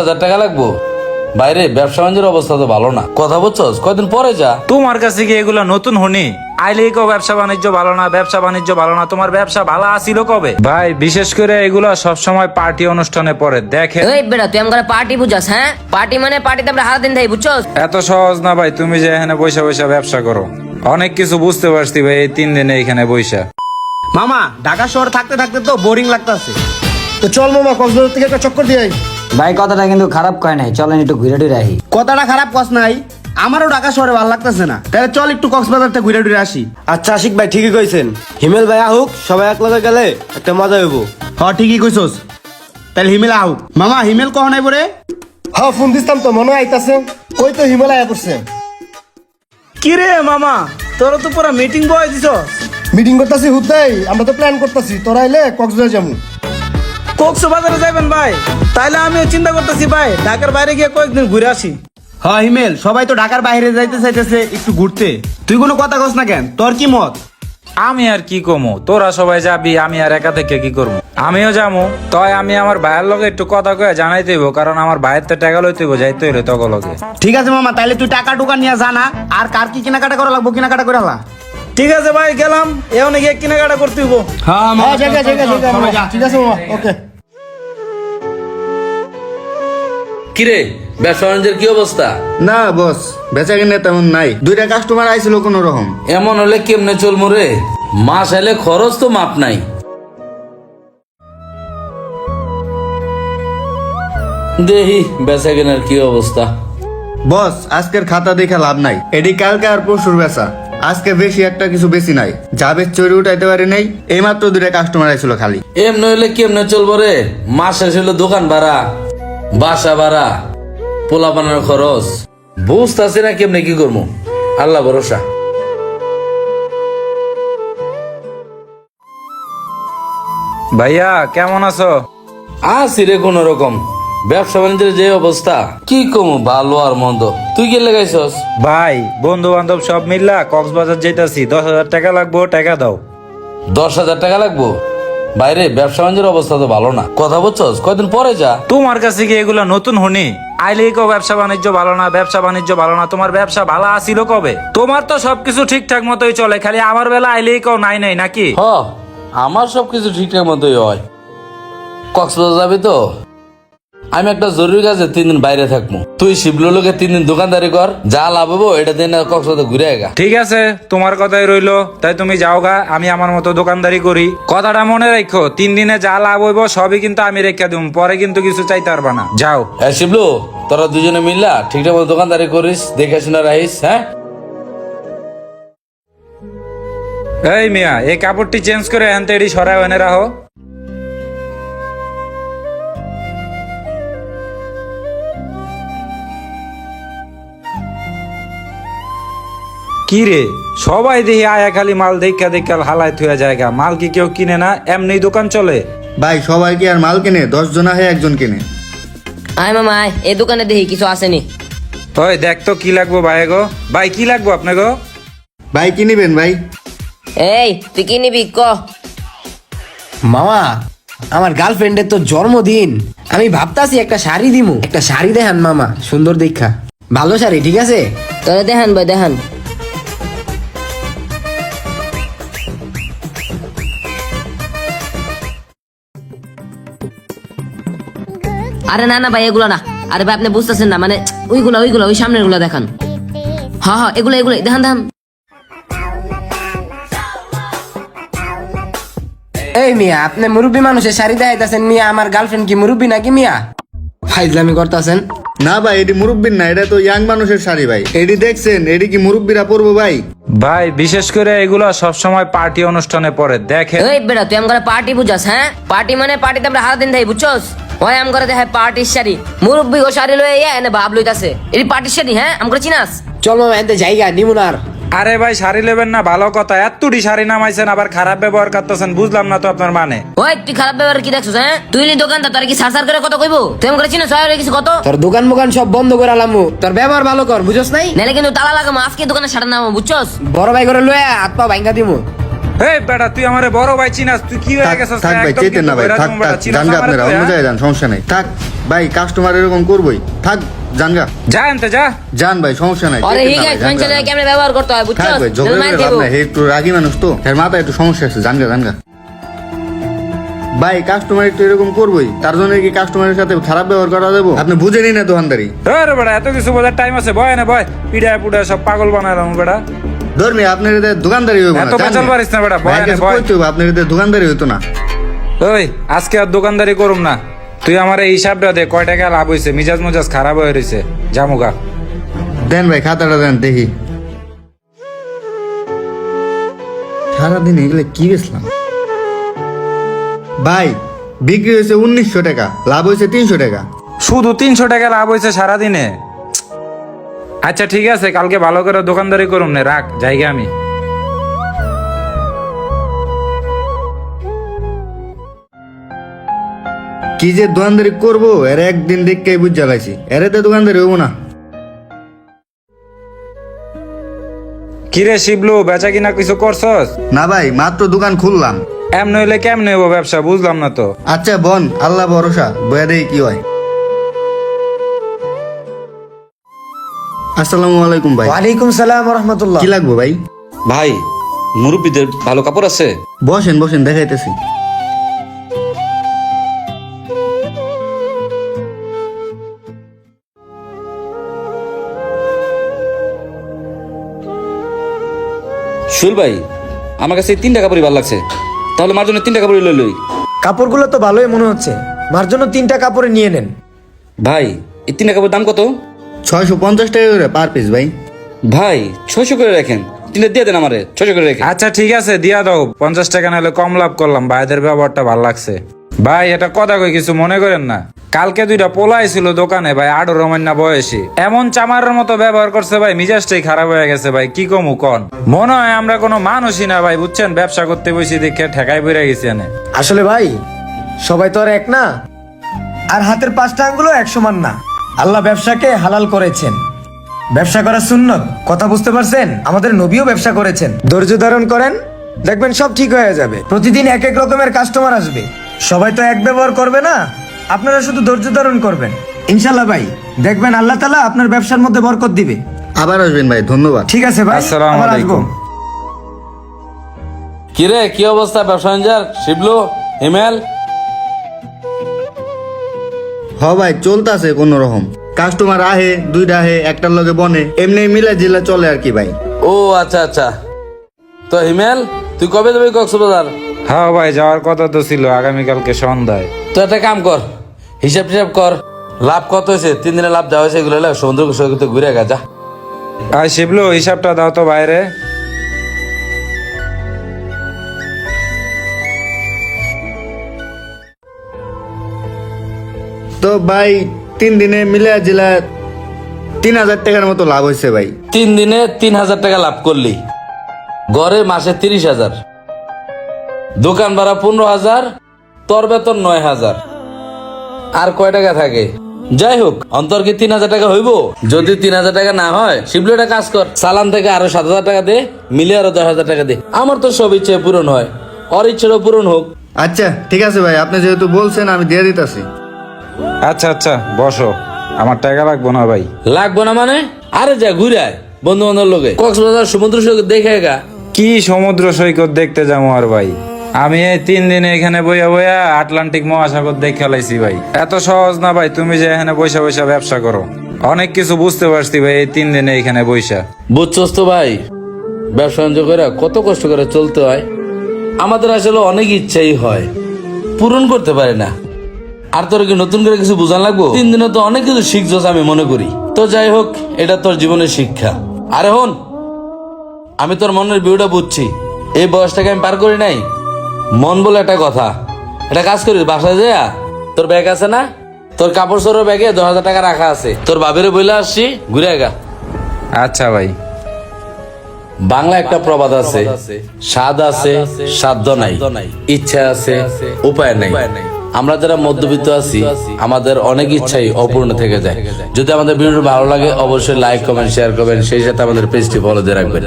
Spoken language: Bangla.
হাজার টাকা লাগবো? বাইরে ব্যবসা বাণিজ্যের অবস্থা তো ভালো না। কথা বলছস কয়দিন পরে যা। তোমার কাছে কি এগুলো নতুন হনি? আইলেই কো ব্যবসা বাণিজ্য ভালো না ব্যবসা বাণিজ্য ভালো না তোমার ব্যবসা ভালো আসিল কবে? ভাই বিশেষ করে এগুলো সবসময় পার্টি অনুষ্ঠানে পরে দেখে এই বেটা তুই আমার পার্টি বুঝাস হ্যাঁ? পার্টি মানে পার্টিতে আমরা দিন থাকি বুঝছস? এত সহজ না ভাই তুমি যে এখানে বৈশা বৈশা ব্যবসা করো। অনেক কিছু বুঝতে পারছি ভাই এই তিন দিনে এখানে বৈশা মামা ঢাকা শহর থাকতে থাকতে তো বোরিং লাগতাছে। তো চল মামা কক্সবাজার থেকে একটা চক্কর দিয়ে আই। ভাই কথাটা কিন্তু খারাপ কয় নাই। চলেন একটু ঘুরে টুরে আহি কথাটা খারাপ কস নাই। আমারও ঢাকা শহরে ভালো লাগতেছে না। তাহলে চল একটু কক্সবাজার থেকে ঘুরে ঘুরে আসি। আচ্ছা আশিক ভাই ঠিকই কইছেন। হিমেল ভাই আহুক সবাই এক লগে গেলে একটা মজা হইব। হ ঠিকই কইছস। তাহলে হিমেল আহুক। মামা হিমেল কখন আইব রে? হ্যাঁ ফোন দিতাম তো মনে আইতাছে। ওই তো হিমেল আয়া করছে? কি রে মামা তোর তো পুরো মিটিং বয় দিছ মিটিং করতেছি হুদাই আমরা তো প্ল্যান করতেছি। তোরা আইলে কক্সবাজার যাব যাবেন ভাই। তাইলে আমিও চিন্তা করতেছি ভাই ঢাকার বাইরে গিয়ে কয়েকদিন ঘুরে আসি। হ হিমেল সবাই তো ঢাকার বাইরে যাইতে চাইতেছে একটু ঘুরতে। তুই কোনো কথা কস না কেন? তোর কি মত? আমি আর কি কমু? তোরা সবাই যাবি আমি আর একা থেকে কি করব? আমিও যাব তয় আমি আমার ভাইয়ের লগে একটু কথা কয়ে জানাই দেব কারণ আমার ভাইয়ের তো টাকা লইতে হইব যাইতে হইলে তখন ঠিক আছে মামা তাইলে তুই টাকা টুকা নিয়ে জানা আর কার কি কেনাকাটা করা লাগবো কেনাকাটা করে হালা ঠিক আছে ভাই গেলাম। এখন গিয়ে কেনাকাটা করতে হইব। হ্যাঁ জায়গা জায়গা জায়গা ঠিক আছে ওকে। কিরে ব্যবসা বাণিজ্যের কি অবস্থা? না বস বেচা কিনে তেমন নাই। দুইটা কাস্টমার আইছিল কোনো রকম এমন হলে কেমনে চলমু রে? মাস এলে খরচ তো মাপ নাই। দেহি বেচা কেনার কি অবস্থা? বস আজকের খাতা দেখে লাভ নাই। এডি কালকে আর পরশুর বেচা। আজকে বেশি একটা কিছু বেশি নাই। যাবে চড়ি উঠাইতে পারি নাই এইমাত্র দুইটা কাস্টমার আইছিল খালি। এমনি হইলে কেমনে চলবো রে? মাস শেষ হইলে দোকান ভাড়া বাসা ভাড়া পোলা পানার খরচ। বুঝতেছি না কেমনে কি করব। আল্লাহ ভরসা। ভাইয়া কেমন আছো? আছি রে কোন রকম ব্যবসা বাণিজ্যের যে অবস্থা কি কমু ভালো আর মন্দ। তুই কি লাগাইছস? ভাই বন্ধু বান্ধব সব মিল্লা কক্সবাজার যেতেছি দশ হাজার টাকা লাগবো টাকা দাও। দশ হাজার টাকা লাগবো? বাইরে ব্যবসা বাণিজ্যের অবস্থা তো ভালো না। কথা বলছস কয়দিন পরে যা। তোমার কাছে কি এগুলো নতুন হনি? আইলেই কো ব্যবসা বাণিজ্য ভালো না ব্যবসা বাণিজ্য ভালো না তোমার ব্যবসা ভালো আসিল কবে? তোমার তো সবকিছু ঠিকঠাক মতোই চলে খালি আমার বেলা আইলেই কও নাই নাই নাকি? হ আমার সবকিছু ঠিকঠাক মতোই হয়। কক্সবাজার যাবি তো? আমি একটা জরুরি কাজে তিন দিন বাইরে থাকব। তুই শিবলু লোকে তিন দিন দোকানদারি কর যা লাভ হব এটা দিন কক্সবাজার ঘুরে আয়গা ঠিক আছে তোমার কথাই রইল তাই তুমি যাও গা আমি আমার মতো দোকানদারি করি। কথাটা মনে রাখো তিন দিনে যা লাভ হইব সবই কিন্তু আমি রেখে দিব পরে কিন্তু কিছু চাইতে পারবা না। যাও। হ্যাঁ শিবলু তোরা দুজনে মিললা ঠিকঠাক মতো দোকানদারি করিস দেখে শুনে রাখিস হ্যাঁ? এই মিয়া এই কাপড়টি চেঞ্জ করে এনতে এটি সরাই এনে রাখো। কি রে? সবাই দেখি আয়া খালি মাল দেখা দেখা হালাই থুয়া জায়গা। মাল কি কেউ কিনে না? এমনি দোকান চলে। ভাই সবাই কি আর মাল কিনে? দশ জন আহে একজন কেনে। আয় মামা আয়। এই দোকানে দেখি কিছু আসেনি। ওই দেখ তো কি লাগবো ভাই গো। ভাই কি লাগবো আপনাকে ভাই কি নিবেন ভাই? এই তুই কি নিবি? ক। মামা আমার গার্লফ্রেন্ডের তো জন্মদিন। আমি ভাবতাছি একটা শাড়ি দিমু। একটা শাড়ি দেখান মামা। সুন্দর দেখা ভালো শাড়ি ঠিক আছে? তোরে দেখান ভাই দেখান। আরে না না ভাই এগুলো না। আরে ভাই আপনি বুঝতেছেন না মানে ওইগুলো ওইগুলো ওই সামনেরগুলো দেখান। হ্যাঁ হ্যাঁ এগুলো এগুলো দেখান দেখান। এই মিয়া আপনি মুরব্বী মানুষের শাড়ি দেখাইতেছেন মিয়া আমার গার্লফ্রেন্ড কি মুরব্বী নাকি মিয়া? ফাইজলামি করতেছেন। না ভাই এটি মুরব্বীর না এটা তো ইয়াং মানুষের শাড়ি ভাই। এটি দেখছেন এটি কি মুরব্বীরা পরবো ভাই? ভাই বিশেষ করে এগুলো সবসময় পার্টি অনুষ্ঠানে পরে দেখে এই বেটা তুই আমার পার্টি বুঝাস হ্যাঁ? পার্টি মানে পার্টিতে আমরা হারা দিন থাকি বুঝছস? ওই আম করে দেখায় পার্টির শাড়ি। মুরব্বী শাড়ি লয়ে ইয়া এনে ভাব লইতাছে। এটি পার্টির শাড়ি হ্যাঁ? আম করে চিনাস? চল মামা এতে জায়গা নিমুনার। আরে ভাই শাড়ি নেবেন না ভালো কথা। এতটি শাড়ি নামাইছেন আবার খারাপ ব্যবহার করতেছেন বুঝলাম না তো আপনার মানে। ওই তুই খারাপ ব্যবহার কি দেখছস হ্যাঁ? তুই নি দোকানদার তোর কি সার সার করে কত কইবো? তুই আম করে চিনাস হয় কিছু কত? তোর দোকান মোকান সব বন্ধ করে আলামু। তোর ব্যবহার ভালো কর বুঝছ নাই? নাহলে কিন্তু তালা লাগামো আজকে দোকানে সাড়ে নামো বুঝছস? বড় ভাই করে লয়ে হাত পা ভাঙ্গা দিমু। এই বেটা তুই আমারে বড় ভাই চিনাস তুই কি হয়ে গেছিস? থাক ভাই চেতেন না ভাই থাক থাক জানগা আপনারা অন্য? জায়গায় যান সমস্যা নেই। থাক ভাই কাস্টমার এরকম করবই। থাক জানগা। যা আনতে যা। যান ভাই সমস্যা নাই আরে চেতেন ঠিক না আছে ভাই, মানুষের কেমনে ব্যবহার করতে বুঝছ থাক ভাই ঝগড়া লাভ নাই একটু রাগি মানুষ তো। এর মাথায় একটু সমস্যা আছে জানগা জানগা। ভাই কাস্টমার একটু এরকম করবই তার জন্য কি কাস্টমারের সাথে খারাপ ব্যবহার করা দেবো আপনি বুঝেনি না দোকানদারি আরে বেটা এত কিছু বোঝার টাইম আছে বয় না বয়। পিড়ায় পুড়ায় সব পাগল বেটা। ধর্মী আপনার এদের দোকানদারি হইব না এত পেঁচাল পারিস না বেটা। আপনার এদের দোকানদারি হইতো না। ওই আজকে আর দোকানদারি করুম না। তুই আমার এই হিসাবটা দে কয় টাকা লাভ হয়েছে মিজাজ মুজাজ খারাপ হয়ে রয়েছে জামুগা। দেন ভাই খাতাটা দেন দেখি। সারাদিন এগুলো কি বেচলাম? ভাই বিক্রি হয়েছে উনিশশো টাকা লাভ হয়েছে তিনশো টাকা। শুধু তিনশো টাকা লাভ হয়েছে সারাদিনে। আচ্ছা ঠিক আছে কালকে ভালো করে দোকানদারি করুম না রাখ জায়গা আমি। কি যে দোকানদারি করব এর একদিন দেখকে বুঝ জ্বালাইছি এরে তো দোকানদারি হব না। কিরে শিবলু বেচা কিনা কিছু করছস? না ভাই মাত্র দোকান খুললাম। এমন হইলে কেমনে হব ব্যবসা বুঝলাম না তো। আচ্ছা বন আল্লাহ ভরসা বয়া দেখি কি হয়। আসসালামু আলাইকুম ভাই। ওয়ালাইকুম সালাম রহমতুল্লাহ কি লাগবে ভাই? ভাই মুরব্বীদের ভালো কাপড় আছে? বসেন বসেন দেখাইতেছি। শুল ভাই আমার কাছে তিনটা কাপড়ই ভালো লাগছে। তাহলে মার জন্য তিনটা কাপড়ই লই লই। কাপড়গুলো তো ভালোই মনে হচ্ছে। মার জন্য তিনটা কাপড়ে নিয়ে নেন। ভাই এই তিনটা কাপড়ের দাম কত? ছয়শো পঞ্চাশ টাকা করে পার পিস ভাই। ভাই ছয়শো করে রাখেন। তিনটা দিয়ে দেন আমারে ছয়শো করে রেখে আচ্ছা ঠিক আছে দিয়া দাও। পঞ্চাশ টাকা নাহলে কম লাভ করলাম ভাইদের ব্যবহারটা ভালো লাগছে। ভাই এটা কথা কই কিছু মনে করেন না। কালকে দুইটা পোলাই ছিল দোকানে ভাই আড়ো রমান্না বয়সী। এমন চামারের মতো ব্যবহার করছে ভাই মিজাজটাই খারাপ হয়ে গেছে ভাই কি কমু কন? মনে হয় আমরা কোনো মানুষই না ভাই বুঝছেন? ব্যবসা করতে বসে দেখে ঠেকাই বেড়ে গেছি এনে। আসলে ভাই সবাই তো আর এক না? আর হাতের পাঁচটা আঙ্গুলও এক সমান না। আল্লাহ ব্যবসাকে হালাল করেছেন। ব্যবসা করা সুন্নত কথা বুঝতে পারছেন? আমাদের নবীও ব্যবসা করেছেন। ধৈর্য ধারণ করেন দেখবেন সব ঠিক হয়ে যাবে। প্রতিদিন এক এক রকমের কাস্টমার আসবে। সবাই তো এক ব্যবহার করবে না? আপনারা শুধু ধৈর্য ধারণ করবেন। ইনশাল্লাহ ভাই দেখবেন আল্লাহ তালা আপনার ব্যবসার মধ্যে বরকত দিবে। আবার আসবেন ভাই ধন্যবাদ। ঠিক আছে ভাই আসসালামু আবার আসব। আলাইকুম। কিরে কি অবস্থা ব্যবসা শিবলু হিমেল? হ ভাই চলতেছে কোন রকম। কাস্টমার আহে দুইটা আহে একটার লগে বনে। এমনি মিলা জিলা চলে আর কি ভাই। ও আচ্ছা আচ্ছা। তো হিমেল তুই কবে যাবি কক্সবাজার? হ্যাঁ ভাই যাওয়ার কথা তো ছিল আগামীকালকে সন্ধ্যায়। তো একটা কাম কর হিসাব টিসাব কর লাভ কত হয়েছে? তিন দিনে লাভ যা হয়েছে এগুলো সমুদ্র সৈকতে ঘুরে গা যা। আর শিবলু হিসাবটা দাও তো বাইরে। তো ভাই তিন দিনে মিলে জিলা তিন হাজার টাকার মতো লাভ হয়েছে ভাই। তিন দিনে তিন হাজার টাকা লাভ করলি। গড়ে মাসে তিরিশ হাজার। দোকান ভাড়া পনেরো হাজার তোর বেতন নয় হাজার। আর কয় টাকা থাকে? যাই হোক অন্তর কি তিন হাজার টাকা হইব? যদি তিন হাজার টাকা না হয় শিবলু একটা কাজ কর। সালান থেকে আরও সাত হাজার টাকা দে মিলে আরও দশ হাজার টাকা দে। আমার তো সব ইচ্ছে পূরণ হয়। ওর ইচ্ছেরও পূরণ হোক। আচ্ছা ঠিক আছে ভাই আপনি যেহেতু বলছেন আমি দিয়ে দিতেছি। আচ্ছা আচ্ছা বসো। আমার টাকা লাগবো না ভাই। লাগবো না মানে? আরে যা ঘুরে বন্ধু বান্ধব লোকে কক্সবাজার সমুদ্র সৈকত দেখে গা কি সমুদ্র সৈকত দেখতে যাব আর ভাই? আমি এই তিন দিনে এখানে বইয়া বইয়া আটলান্টিক মহাসাগর দেখে লাইছি ভাই। এত সহজ না ভাই তুমি যে এখানে বৈশা বৈশা ব্যবসা করো। অনেক কিছু বুঝতে পারছি ভাই এই তিন দিনে এখানে বৈশা বুঝছস তো ভাই? ব্যবসা বাণিজ্য করে কত কষ্ট করে চলতে হয়। আমাদের আসলে অনেক ইচ্ছাই হয়। পূরণ করতে পারে না। আর তোর কি নতুন করে কিছু বোঝান লাগবো? তিন দিনে তো অনেক কিছু শিখছস আমি মনে করি। তো যাই হোক এটা তোর জীবনের শিক্ষা। আরে হন আমি তোর মনের ভিউটা বুঝছি। এই বয়সটাকে আমি পার করি নাই। মন বলে একটা কথা। এটা কাজ করিস বাসায় যা। তোর ব্যাগ আছে না? তোর কাপড় চোরের ব্যাগে দশ হাজার টাকা রাখা আছে। তোর বাবিরে বইলে আসছি ঘুরে গা। আচ্ছা ভাই। বাংলা একটা প্রবাদ আছে। স্বাদ আছে সাধ্য নাই। ইচ্ছা আছে উপায় নাই। আমরা যারা মধ্যবিত্ত আছি, আমাদের অনেক ইচ্ছাই অপূর্ণ থেকে যায়। যদি আমাদের ভিডিও ভালো লাগে, অবশ্যই লাইক কমেন্ট শেয়ার করবেন। সেই সাথে আমাদের পেজটি ফলো দিয়ে রাখবেন।